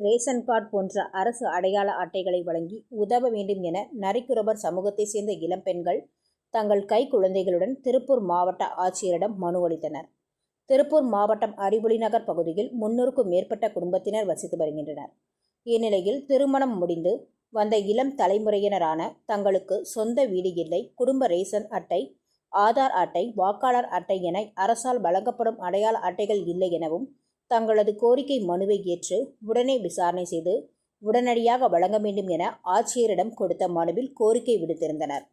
Ration card போன்ற அரசு அடையாள அட்டைகளை வழங்கி உதவ வேண்டும் என நரிக்குறவர் சமூகத்தைச் சேர்ந்த இளம்பெண்கள் தங்கள் கைக்குழந்தைகளுடன் திருப்பூர் மாவட்ட ஆட்சியரிடம் மனு அளித்தனர். திருப்பூர் மாவட்டம் அறிவொளி நகர் பகுதியில் முன்னூறுக்கும் மேற்பட்ட குடும்பத்தினர் வசித்து வருகின்றனர். இந்நிலையில் திருமணம் முடிந்து வந்த இளம் தலைமுறையினரான தங்களுக்கு சொந்த வீடு இல்லை குடும்ப ரேஷன் அட்டை ஆதார் அட்டை வாக்காளர் அட்டை என அரசால் வழங்கப்படும் அடையாள அட்டைகள் இல்லை எனவும் தங்களது கோரிக்கை மனுவை ஏற்று உடனே விசாரணை செய்து உடனடியாக வழங்க வேண்டும் என ஆட்சியரிடம் கொடுத்த மனுவில் கோரிக்கை விடுத்திருந்தனர்.